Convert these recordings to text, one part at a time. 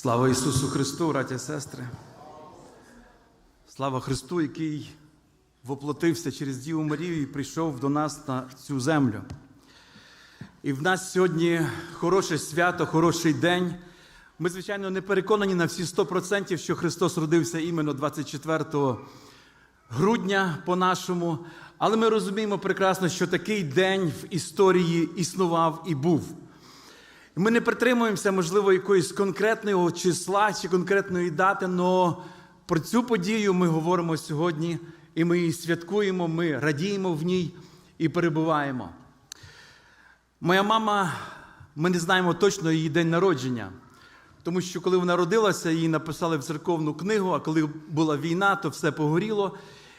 Слава Ісусу Христу, браті і сестри. Слава Христу, який воплотився через Діву Марію і прийшов до нас на цю землю. І в нас сьогодні хороше свято, хороший день. Ми, звичайно, не переконані на всі 100%, що Христос родився іменно 24 грудня по-нашому, але ми розуміємо прекрасно, що такий день в історії існував і був. Ми не притримуємося, можливо, якоїсь конкретного числа чи конкретної дати, але про цю подію ми говоримо сьогодні, і ми її святкуємо, ми радіємо в ній і перебуваємо. Моя мама, ми не знаємо точно її день народження, тому що коли вона родилася, її написали в церковну книгу, а коли була війна, то все погоріло.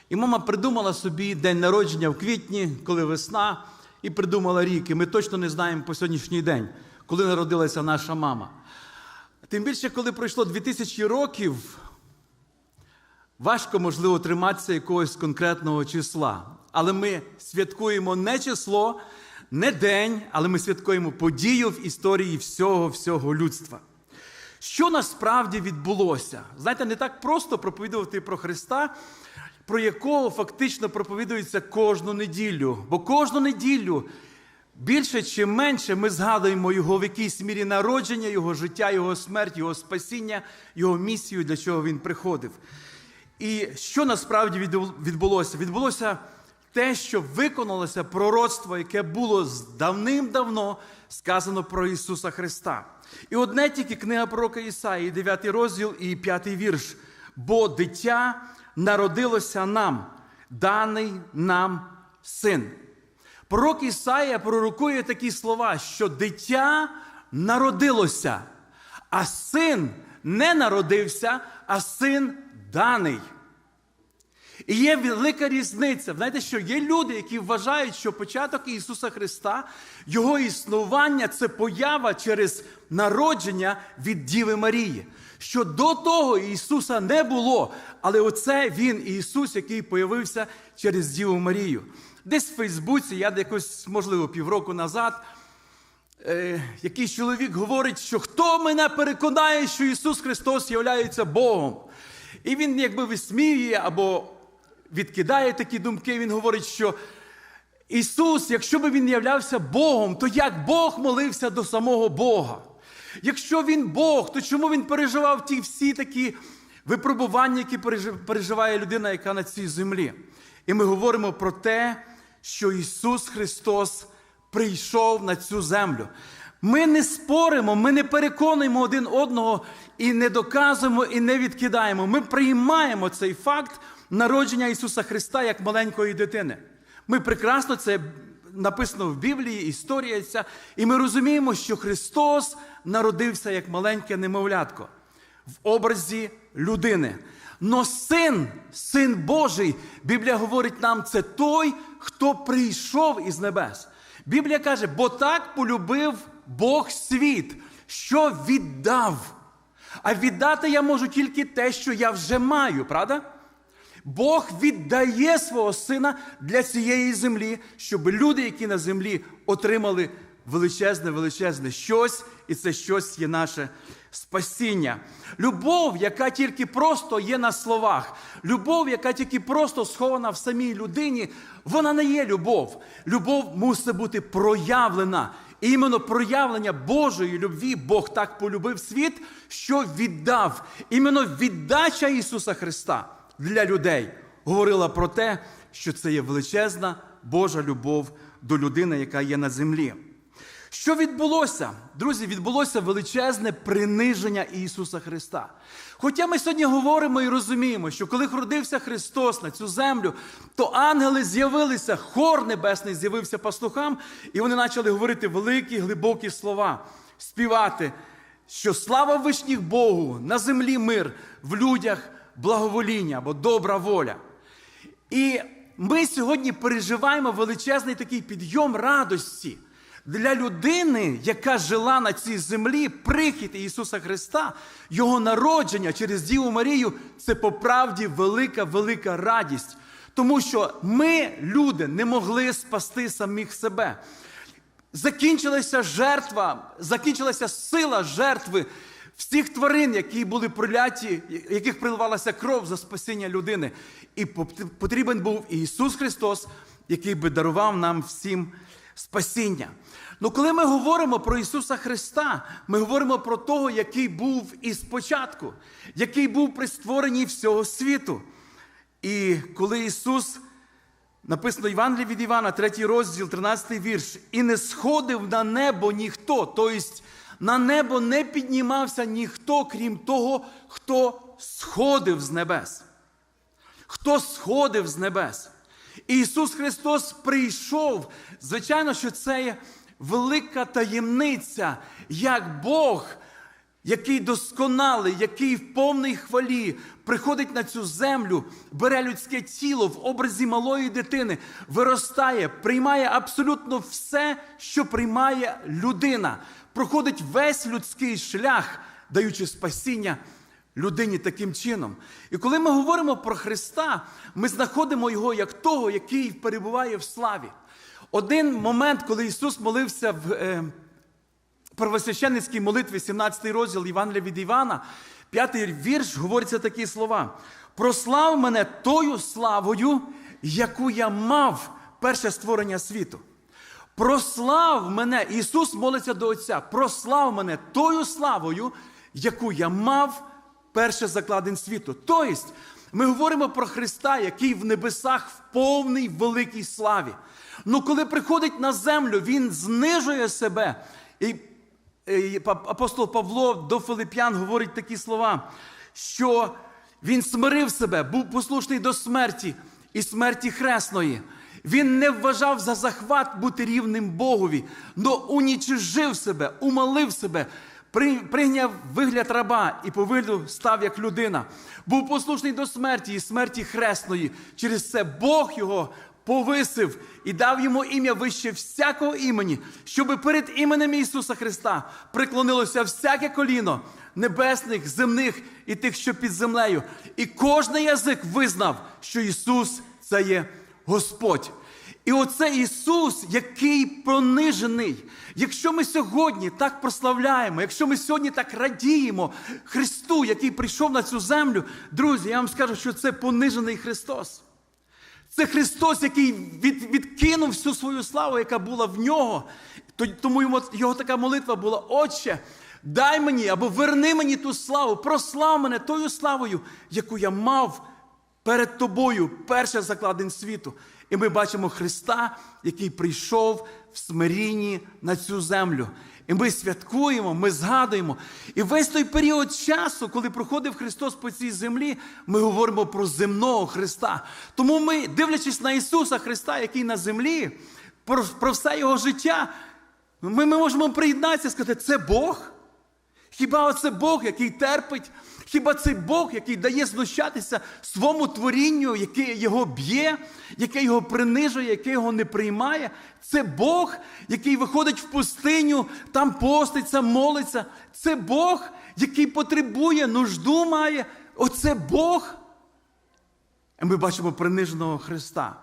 І мама придумала собі день народження в квітні, коли весна, і придумала рік. І ми точно не знаємо по сьогоднішній день, коли народилася наша мама. Тим більше, коли пройшло 2000 років, важко, можливо, триматися якогось конкретного числа. Але ми святкуємо не число, не день, але ми святкуємо подію в історії всього всього людства. Що насправді відбулося? Знаєте, не так просто проповідувати про Христа, про якого фактично проповідується кожну неділю. Бо кожну неділю більше чи менше ми згадуємо його в якійсь мірі народження, його життя, його смерть, його спасіння, його місію, для чого він приходив. І що насправді відбулося? Відбулося те, що виконалося пророцтво, яке було давним-давно сказано про Ісуса Христа. І одне тільки книга пророка Ісаї, 9 розділ і 5 вірш. Бо дитя народилося нам, даний нам син. Пророк Ісаїя пророкує такі слова, що дитя народилося, а син не народився, а син даний. І є велика різниця. Знаєте, що є люди, які вважають, що початок Ісуса Христа, Його існування це поява через народження від Діви Марії. Що до того Ісуса не було, але оце Він, Ісус, який появився через Діву Марію. Десь в Фейсбуці, я якось, можливо, півроку назад, е, якийсь чоловік говорить, що хто мене переконає, що Ісус Христос є Богом. І він якби висміює або відкидає такі думки, він говорить, що Ісус, якщо би Він являвся Богом, то як Бог молився до самого Бога? Якщо Він Бог, то чому Він переживав ті всі такі випробування, які переживає людина, яка на цій землі? І ми говоримо про те, що Ісус Христос прийшов на цю землю. Ми не споримо, ми не переконуємо один одного і не доказуємо, і не відкидаємо. Ми приймаємо цей факт народження Ісуса Христа як маленької дитини. Ми прекрасно це написано в Біблії, історія ця, і ми розуміємо, що Христос народився як маленьке немовлятко в образі людини. Но син, син Божий, Біблія говорить нам, це той, хто прийшов із небес. Біблія каже, бо так полюбив Бог світ, що віддав. А віддати я можу тільки те, що я вже маю, правда? Бог віддає свого сина для цієї землі, щоб люди, які на землі отримали величезне, величезне щось, і це щось є наше спасіння. Любов, яка тільки просто є на словах, любов, яка тільки просто схована в самій людині, вона не є любов. Любов мусить бути проявлена. І іменно проявлення Божої любві Бог так полюбив світ, що віддав. Іменно віддача Ісуса Христа для людей говорила про те, що це є величезна Божа любов до людини, яка є на землі. Що відбулося? Друзі, відбулося величезне приниження Ісуса Христа. Хоча ми сьогодні говоримо і розуміємо, що коли родився Христос на цю землю, то ангели з'явилися, хор небесний з'явився пастухам, і вони почали говорити великі, глибокі слова, співати, що слава вишніх Богу, на землі мир, в людях благовоління або добра воля. І ми сьогодні переживаємо величезний такий підйом радості. Для людини, яка жила на цій землі, прихід Ісуса Христа, Його народження через Діву Марію це по правді велика, велика радість. Тому що ми, люди, не могли спасти самих себе. Закінчилася жертва, закінчилася сила жертви всіх тварин, які були проляті, яких приливалася кров за спасіння людини. І потрібен був Ісус Христос, який би дарував нам всім спасіння. Ну, коли ми говоримо про Ісуса Христа, ми говоримо про того, який був із початку, який був при створенні всього світу. І коли Ісус, написано Євангелії від Івана, 3 розділ, 13 вірш, і не сходив на небо ніхто, тобто на небо не піднімався ніхто, крім того, хто сходив з небес. Хто сходив з небес. І Ісус Христос прийшов. Звичайно, що це є велика таємниця, як Бог, який досконалий, який в повній хвалі приходить на цю землю, бере людське тіло в образі малої дитини, виростає, приймає абсолютно все, що приймає людина, проходить весь людський шлях, даючи спасіння. Людині таким чином. І коли ми говоримо про Христа, ми знаходимо Його як того, який перебуває в славі. Один момент, коли Ісус молився в е, первосвященницькій молитві, 17 розділ Євангелія від Івана, п'ятий вірш, говориться такі слова: прослав мене тою славою, яку я мав перше створення світу. Прослав мене, Ісус молиться до Отця, прослав мене тою славою, яку я мав перше закладень світу. Тобто, ми говоримо про Христа, який в небесах в повній великій славі. Ну, коли приходить на землю, Він знижує себе. І апостол Павло до Филип'ян говорить такі слова, що він смирив себе, був послушний до смерті і смерті хресної. Він не вважав за захват бути рівним Богові, но унічижив себе, умалив себе, прийняв вигляд раба і по вигляду став як людина. Був послушний до смерті і смерті хресної. Через це Бог його повисив і дав йому ім'я вище всякого імені, щоб перед іменем Ісуса Христа приклонилося всяке коліно небесних, земних і тих, що під землею. І кожний язик визнав, що Ісус це є Господь. І оце Ісус, який понижений. Якщо ми сьогодні так прославляємо, якщо ми сьогодні так радіємо Христу, який прийшов на цю землю, друзі, я вам скажу, що це понижений Христос. Це Христос, який від, відкинув всю свою славу, яка була в нього. Тому йому, його така молитва була: Отче, дай мені або верни мені ту славу, прослав мене тою славою, яку я мав перед тобою, перше закладень світу. І ми бачимо Христа, який прийшов в смирінні на цю землю. І ми святкуємо, ми згадуємо. І весь той період часу, коли проходив Христос по цій землі, ми говоримо про земного Христа. Тому ми, дивлячись на Ісуса Христа, який на землі, про, про все Його життя, ми, ми можемо приєднатися і сказати, це Бог. Хіба це Бог, який терпить? Хіба це Бог, який дає знущатися своєму творінню, яке його б'є, яке його принижує, яке його не приймає? Це Бог, який виходить в пустиню, там поститься, молиться. Це Бог, який потребує, нужду має. Оце Бог. І ми бачимо приниженого Христа.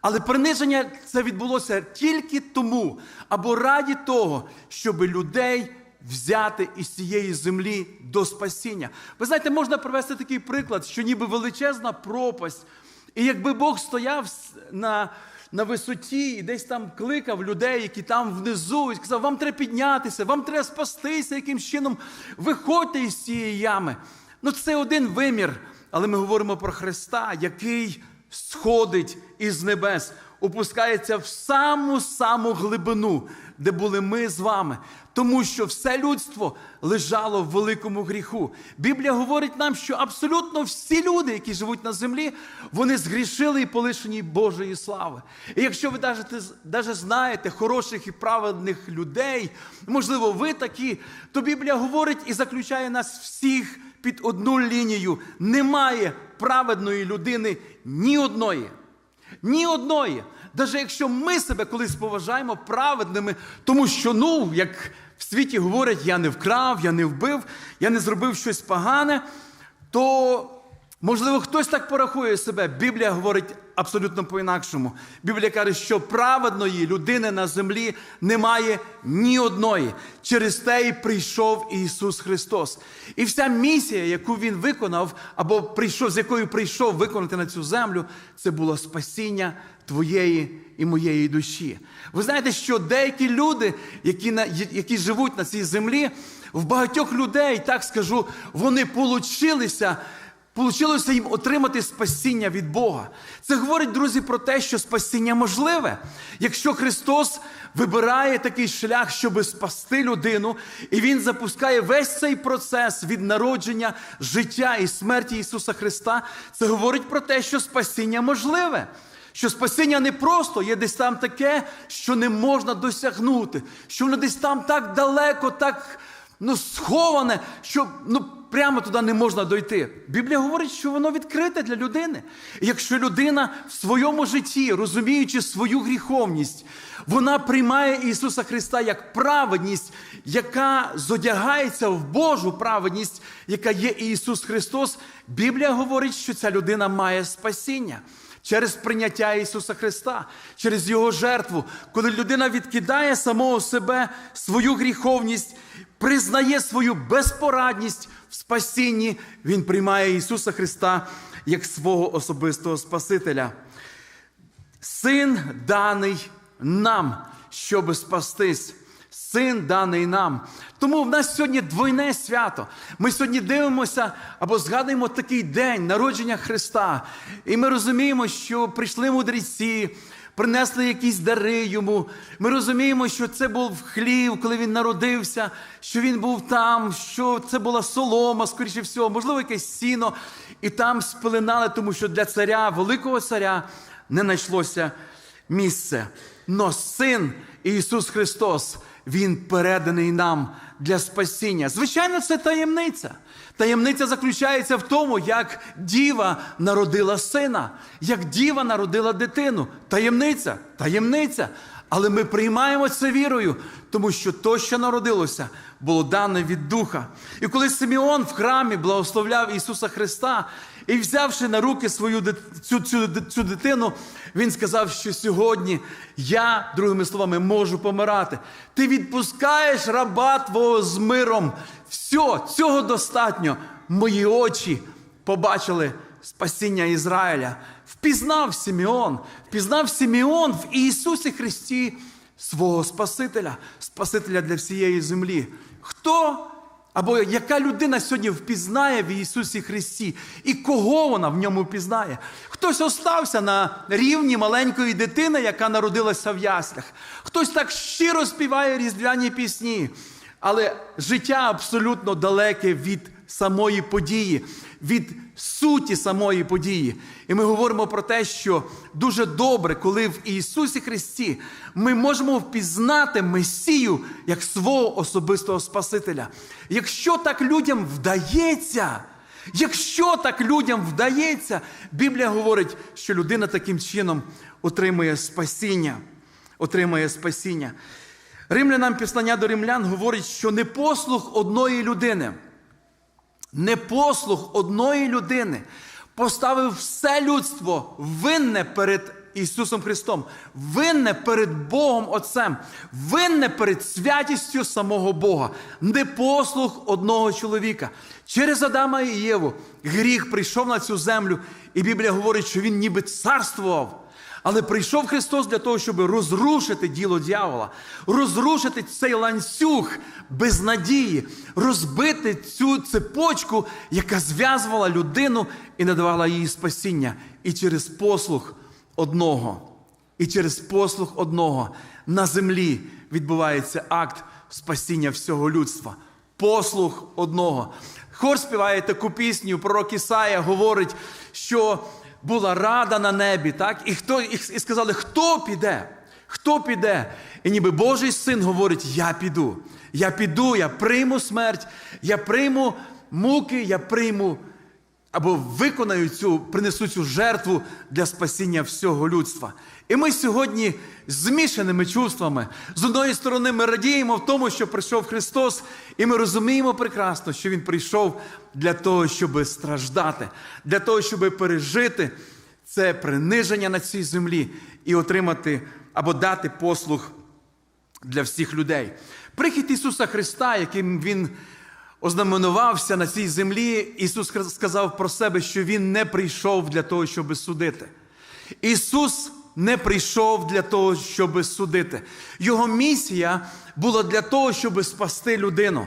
Але приниження це відбулося тільки тому, або раді того, щоб людей взяти із цієї землі до спасіння. Ви знаєте, можна привести такий приклад, що ніби величезна пропасть. І якби Бог стояв на на висоті і десь там кликав людей, які там внизу, і сказав, вам треба піднятися, вам треба спастися якимсь чином, виходьте із цієї ями. Ну, це один вимір, але ми говоримо про Христа, який сходить із небес, опускається в саму саму глибину, де були ми з вами, тому що все людство лежало в великому гріху. Біблія говорить нам, що абсолютно всі люди, які живуть на землі, вони згрішили і полишені Божої слави. І якщо ви навіть знаєте хороших і праведних людей, можливо, ви такі, то Біблія говорить і заключає нас всіх під одну лінію. Немає праведної людини ні одної. Ні одної. Навіть якщо ми себе колись поважаємо праведними, тому що, ну, як в світі говорять, я не вкрав, я не вбив, я не зробив щось погане, то, можливо, хтось так порахує себе. Біблія говорить абсолютно по-інакшому. Біблія каже, що праведної людини на землі немає ні одної. Через те і прийшов Ісус Христос. І вся місія, яку Він виконав, або прийшов, з якою прийшов виконати на цю землю, це було спасіння твоєї і моєї душі. Ви знаєте, що деякі люди, які, на, які живуть на цій землі, в багатьох людей, так скажу, вони получилися. Получилося їм отримати спасіння від Бога. Це говорить, друзі, про те, що спасіння можливе. Якщо Христос вибирає такий шлях, щоб спасти людину, і Він запускає весь цей процес від народження, життя і смерті Ісуса Христа, це говорить про те, що спасіння можливе. Що спасіння не просто є десь там таке, що не можна досягнути, що воно десь там так далеко, так ну, сховане, що ну, прямо туди не можна дойти. Біблія говорить, що воно відкрите для людини. І якщо людина в своєму житті, розуміючи свою гріховність, вона приймає Ісуса Христа як праведність, яка зодягається в Божу праведність, яка є Ісус Христос, Біблія говорить, що ця людина має спасіння. Через прийняття Ісуса Христа, через Його жертву, коли людина відкидає самого себе свою гріховність, признає свою безпорадність в спасінні, Він приймає Ісуса Христа як свого особистого Спасителя. Син даний нам, щоб спастись. Син даний нам. Тому в нас сьогодні двойне свято. Ми сьогодні дивимося або згадуємо такий день народження Христа. І ми розуміємо, що прийшли мудреці, принесли якісь дари йому. Ми розуміємо, що це був хлів, коли він народився, що він був там, що це була солома, скоріше всього, можливо, якесь сіно. І там спеленали, тому що для царя, великого царя, не знайшлося місце. Но син Ісус Христос, Він переданий нам для спасіння. Звичайно, це таємниця. Таємниця заключається в тому, як діва народила сина, як діва народила дитину. Таємниця, таємниця. Але ми приймаємо це вірою, тому що то, що народилося, було дане від Духа. І коли Симеон в храмі благословляв Ісуса Христа і взявши на руки свою цю, цю, цю дитину, він сказав, що сьогодні я, другими словами, можу помирати. Ти відпускаєш раба твого з миром. Все, цього достатньо. Мої очі побачили спасіння Ізраїля. Впізнав Симеон, впізнав Симеон в Ісусі Христі свого Спасителя, Спасителя для всієї землі. Хто або яка людина сьогодні впізнає в Ісусі Христі і кого вона в ньому впізнає? Хтось остався на рівні маленької дитини, яка народилася в яслях. Хтось так щиро співає різдвяні пісні, але життя абсолютно далеке від самої події, від суті самої події. І ми говоримо про те, що дуже добре, коли в Ісусі Христі ми можемо впізнати Месію як свого особистого Спасителя. Якщо так людям вдається, якщо так людям вдається, Біблія говорить, що людина таким чином отримує спасіння. Отримує спасіння. Римлянам післання до римлян говорить, що непослух одної людини непослух одної людини поставив все людство винне перед Ісусом Христом, винне перед Богом Отцем, винне перед святістю самого Бога, непослух одного чоловіка. Через Адама і Єву гріх прийшов на цю землю, і Біблія говорить, що він ніби царствував. Але прийшов Христос для того, щоб розрушити діло дьявола, розрушити цей ланцюг безнадії, розбити цю цепочку, яка зв'язувала людину і не давала їй спасіння. І через послух одного, і через послух одного на землі відбувається акт спасіння всього людства. Послух одного. Хор співає таку пісню, пророк Ісая говорить, що була рада на небі, так? І хто, і сказали, хто піде? Хто піде? І ніби Божий син говорить: Я піду. Я піду, я прийму смерть, я прийму муки, я прийму або виконаю цю, принесу цю жертву для спасіння всього людства. І ми сьогодні з змішаними чувствами. З одної сторони, ми радіємо в тому, що прийшов Христос, і ми розуміємо прекрасно, що Він прийшов для того, щоб страждати, для того, щоб пережити це приниження на цій землі і отримати або дати послуг для всіх людей. Прихід Ісуса Христа, яким Він ознаменувався на цій землі, Ісус сказав про себе, що Він не прийшов для того, щоб судити. Ісус не прийшов для того, щоб судити. Його місія була для того, щоб спасти людину.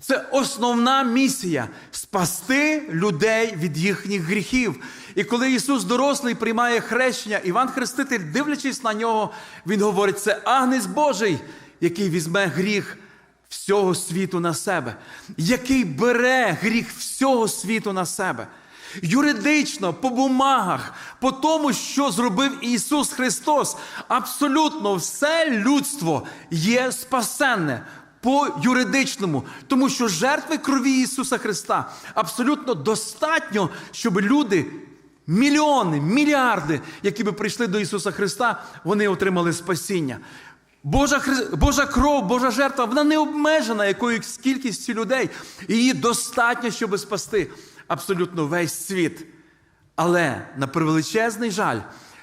Це основна місія спасти людей від їхніх гріхів. І коли Ісус дорослий приймає хрещення, Іван Хреститель, дивлячись на нього, Він говорить: це агнець Божий, який візьме гріх всього світу на себе, який бере гріх всього світу на себе. Юридично, по бумагах, по тому, що зробив Ісус Христос, абсолютно все людство є спасенне по юридичному, тому що жертви крові Ісуса Христа абсолютно достатньо, щоб люди, мільйони, мільярди, які би прийшли до Ісуса Христа, вони отримали спасіння. Божа Божа кров, Божа жертва, вона не обмежена якоюсь кількістю людей. Її достатньо, щоб спасти абсолютно весь світ. Але на превеличезний жаль,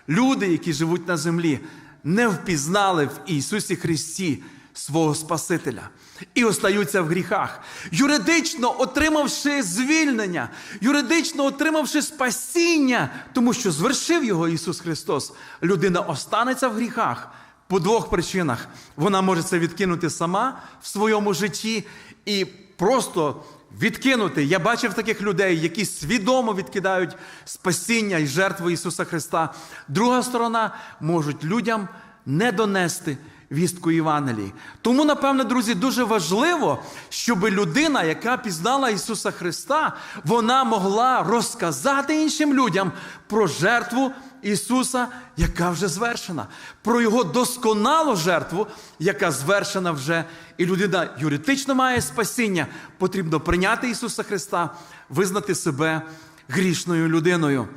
люди, які живуть на землі, не впізнали в Ісусі Христі свого Спасителя і остаються в гріхах, юридично отримавши звільнення, юридично отримавши спасіння, тому що звершив його Ісус Христос, людина останеться в гріхах. По двох причинах вона може це відкинути сама в своєму житті і просто відкинути. Я бачив таких людей, які свідомо відкидають спасіння і жертву Ісуса Христа. Друга сторона можуть людям не донести вістку Євангелії. Тому, напевне, друзі, дуже важливо, щоб людина, яка пізнала Ісуса Христа, вона могла розказати іншим людям про жертву Ісуса, яка вже звершена, про Його досконалу жертву, яка звершена вже. І людина юридично має спасіння, потрібно прийняти Ісуса Христа, визнати себе грішною людиною.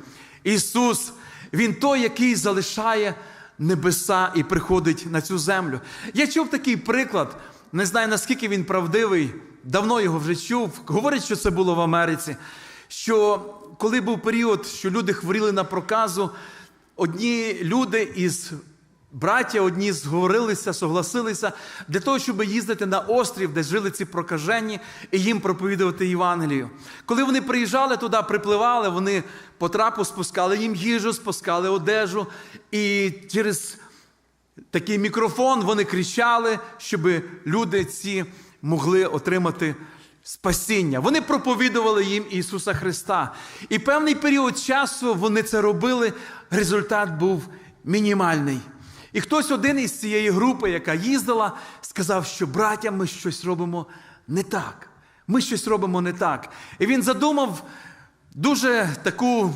Ісус, Він той, який залишає небеса і приходить на цю землю. Я чув такий приклад, не знаю наскільки він правдивий, давно його вже чув. Говорять, що це було в Америці. Що коли був період, що люди хворіли на проказу, одні люди із Браття одні зговорилися, согласилися для того, щоб їздити на острів, де жили ці прокажені, і їм проповідувати Євангелію. Коли вони приїжджали туди, припливали, вони по трапу спускали їм їжу, спускали одежу, і через такий мікрофон вони кричали, щоб люди ці могли отримати спасіння. Вони проповідували їм Ісуса Христа. І певний період часу вони це робили, результат був мінімальний. І хтось один із цієї групи, яка їздила, сказав, що браття, ми щось робимо не так. Ми щось робимо не так. І він задумав дуже таку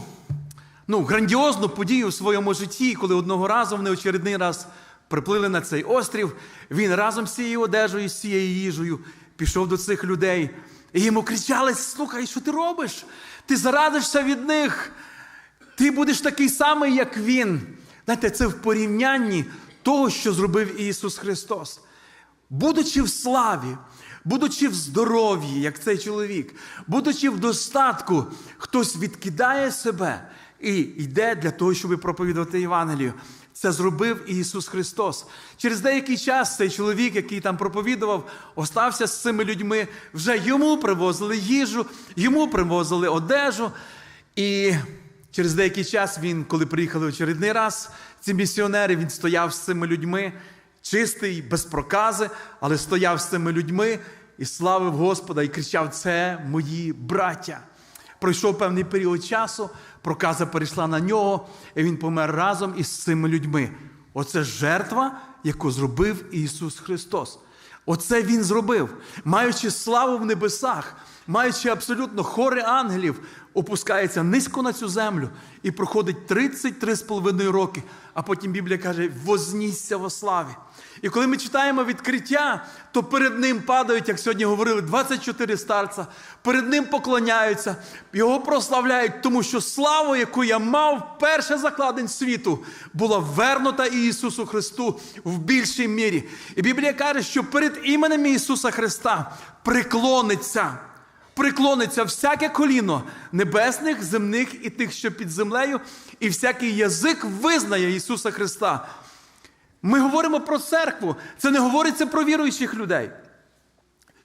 ну, грандіозну подію у своєму житті, коли одного разу вони очередний раз приплили на цей острів. Він разом з цією одежею, з цією їжею пішов до цих людей. І йому кричали: Слухай, що ти робиш? Ти зарадишся від них. Ти будеш такий самий, як він. Знаєте, це в порівнянні того, що зробив Ісус Христос. Будучи в славі, будучи в здоров'ї, як цей чоловік, будучи в достатку, хтось відкидає себе і йде для того, щоб проповідувати Євангелію. Це зробив Ісус Христос. Через деякий час цей чоловік, який там проповідував, остався з цими людьми, вже йому привозили їжу, йому привозили одежу. І Через деякий час він, коли приїхали очередний раз, ці місіонери, він стояв з цими людьми, чистий, без прокази, але стояв з цими людьми і славив Господа і кричав: Це мої браття. Пройшов певний період часу, проказа перейшла на нього, і він помер разом із цими людьми. Оце жертва, яку зробив Ісус Христос. Оце Він зробив, маючи славу в небесах, маючи абсолютно хори ангелів, опускається низько на цю землю і проходить 33,5 роки. А потім Біблія каже, вознісся во славі. І коли ми читаємо відкриття, то перед ним падають, як сьогодні говорили, 24 старця, перед ним поклоняються, його прославляють, тому що славу, яку я мав перше закладень світу, була вернута Ісусу Христу в більшій мірі. І Біблія каже, що перед іменем Ісуса Христа приклониться преклониться всяке коліно небесних, земних і тих, що під землею, і всякий язик визнає Ісуса Христа. Ми говоримо про церкву. Це не говориться про віруючих людей.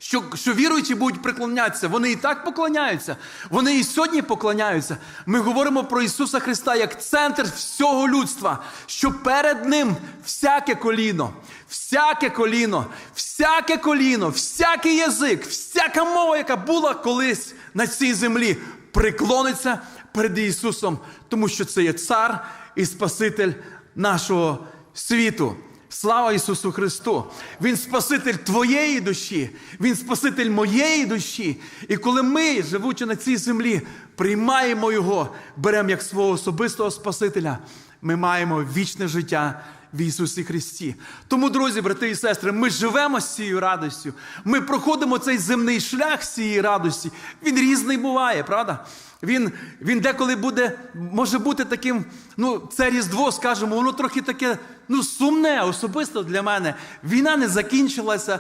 Що, що віруючі будуть приклонятися, вони і так поклоняються, вони і сьогодні поклоняються. Ми говоримо про Ісуса Христа як центр всього людства, що перед Ним всяке коліно, всяке коліно, всяке коліно, всякий язик, всяка мова, яка була колись на цій землі, приклониться перед Ісусом, тому що це є цар і Спаситель нашого світу. Слава Ісусу Христу! Він Спаситель твоєї душі, Він Спаситель моєї душі. І коли ми, живучи на цій землі, приймаємо Його, беремо як свого особистого Спасителя, ми маємо вічне життя в Ісусі Христі. Тому, друзі, брати і сестри, ми живемо з цією радостю. Ми проходимо цей земний шлях з цієї радості. Він різний буває, правда? Він, він деколи буде, може бути таким, ну, це Різдво, скажімо, воно трохи таке ну, сумне, особисто для мене. Війна не закінчилася,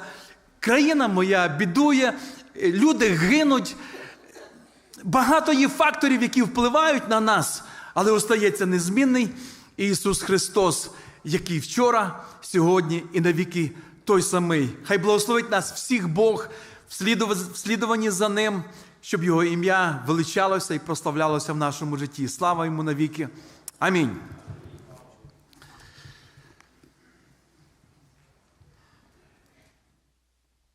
країна моя бідує, люди гинуть. Багато є факторів, які впливають на нас, але остається незмінний Ісус Христос, який вчора, сьогодні і навіки той самий. Хай благословить нас всіх Бог в слідува- за Ним, щоб Його ім'я величалося і прославлялося в нашому житті. Слава йому навіки. Амінь.